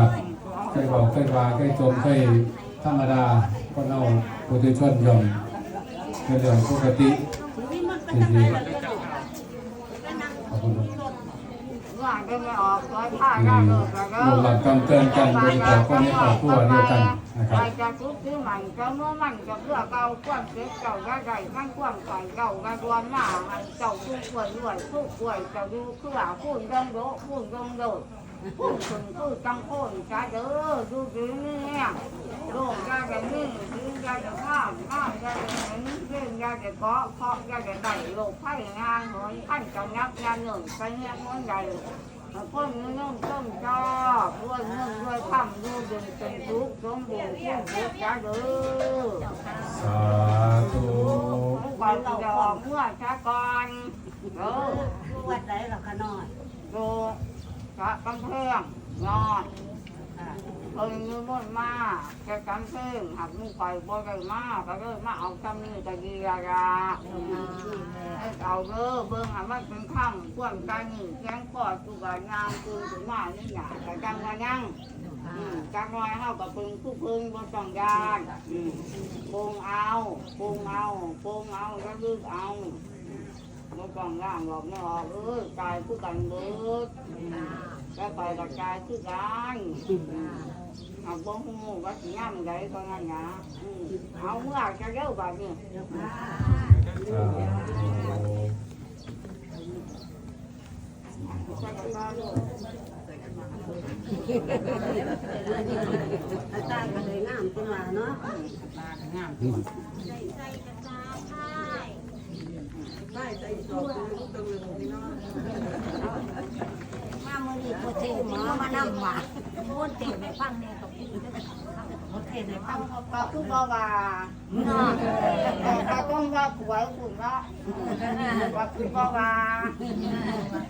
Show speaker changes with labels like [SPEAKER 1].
[SPEAKER 1] ครับเคยบอกเคยว่าเคยชมเคยธรรมดาก็เอาปุถุชนยอมเป็นเรื่องปกติดีๆขอบคุณครับ
[SPEAKER 2] ว่าก็ไม่ออกร้อยผ้าได้เลิกแล้วก็
[SPEAKER 1] หลักกำเตือนกันโดยเฉพาะคนในครอบครัวเดียวกันนะครับ
[SPEAKER 2] ไปจะทุกข์ที่มันก็เมื่อมันก็เพื่อเก่าความเจ็บเก่าก็ได้ทั้งความก่เก่าก็รวมมาเจ้าผู้ป่วยรวยผู้ป่วยเจะดูเพื่อพูดดงโดพูดดงโด พูดถึงพูดจังโคนจ้าเด้อดูดีเนี่ยโลกยาจะนิ่งยืนยาจะข้ามข้ามยาจะเห็นเรื่องยาจะเกาะเคาะยาจะได้โลกไพ่งานหอยขั้นจังยักยาหนึ่งไปเนี่ยมันใหญ่พ่นเงินต้มจอบด้วยเงินด้วยคำด้วยเดินเป็นทุกข์สมบูรณ์ผู้ทุกข์ยาเด้อ
[SPEAKER 1] สาธุ
[SPEAKER 2] กวันจะออกเมื่อช้าก่อนเออ
[SPEAKER 3] วัดไหนหรอกขน้อย
[SPEAKER 2] ดู พระกำแพงนอนเพิ่งมือมดมาแค่กำแพงหักมือไปบ่ได้มาก็เลยมาเอาคำนี้ก็ดีละละให้เอาเด้อเบิ่งห้มันเป็นคำควรกันนี่แข้งคอตุกงามตื่นขึ้นมานี่หนาก็จังว่ายังอืมจักหน้อยเฮากับพึงผู้พึงบ่ต้องยานปรุงเอาปรุงเอาปรุงเอาแล้วลึกเอา บ่ต้องย่างหรอกไม่ออกเอ้ยกายคือกันเบิดก็ไปกับกายคือกันหากบ่ฮู้ว่าสิย่ำใดก็งั้นนะเอาเมื่อจะเร็วบัดนี้
[SPEAKER 1] สาธุ
[SPEAKER 2] ใส่กระเลูก
[SPEAKER 3] อาจารย์ก็เลยงามขึ้นมาเนาะ
[SPEAKER 4] มามือนี้โปเทนนี่มานำว่าโปเทในฟังเนี่ยกับพี่โปเทในฟัง
[SPEAKER 2] ก็คือบ่ว่าแต่ก็ต้องว่าป่วยคุณเนาะว่าคือบ่ว่า
[SPEAKER 3] มาหน่อย